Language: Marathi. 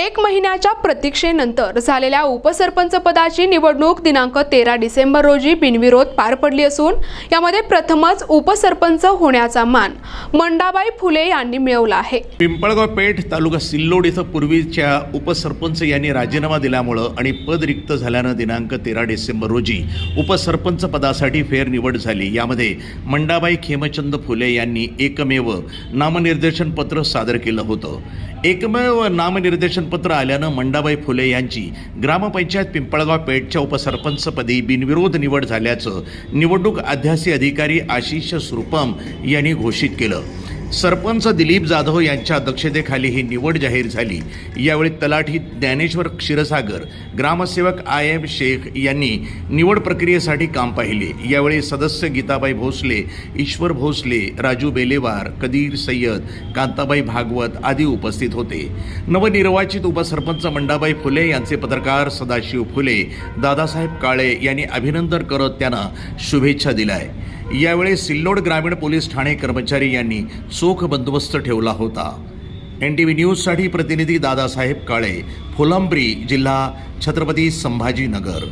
एक महिन्याच्या प्रतीक्षेनंतर झालेल्या उपसरपंच पदाची निवडणूक दिनांक तेरा डिसेंबर रोजी बिनविरोध पार पडली असून यामध्ये प्रथमच उपसरपंच होण्याचा मान मंडाबाई फुले यांनी मिळवला आहे. पिंपळगाव पेठ तालुका सिल्लोड इथं पूर्वीच्या उपसरपंच यांनी राजीनामा दिल्यामुळं आणि पद रिक्त झाल्यानं दिनांक तेरा डिसेंबर रोजी उपसरपंच पदासाठी फेरनिवड झाली. यामध्ये मंडाबाई खेमचंद फुले यांनी एकमेव नामनिर्देशन पत्र सादर केलं होतं. एकमेव नामनिर्देशन पत्र आल्यानं मंडाबाई फुले यांची ग्रामपंचायत पिंपळगाव पेठच्या उपसरपंचपदी बिनविरोध निवड झाल्याचं निवडणूक अध्यासी अधिकारी आशिष सुरपम यांनी घोषित केलं. सरपंच दिलीप जाधव यांच्या अध्यक्षतेखाली ही निवड जाहीर झाली. यावेळी तलाठी ज्ञानेश्वर क्षीरसागर ग्रामसेवक आय एम शेख यांनी निवड प्रक्रियेसाठी काम पाहिले. यावेळी सदस्य गीताबाई भोसले ईश्वर भोसले राजू बेलेवार कदीर सय्यद कांताबाई भागवत आदी उपस्थित होते. नवनिर्वाचित उपसरपंच मंडाबाई फुले यांचे पत्रकार सदाशिव फुले दादासाहेब काळे यांनी अभिनंदन करत त्यांना शुभेच्छा दिलाय यावेळी सिल्लोड ग्रामीण पोलीस ठाणे कर्मचारी यांनी चोख बंदोबस्त ठेवला होता. एन टी व्ही न्यूजसाठी प्रतिनिधी दादासाहेब काळे फुलंब्री जिल्हा छत्रपती संभाजीनगर.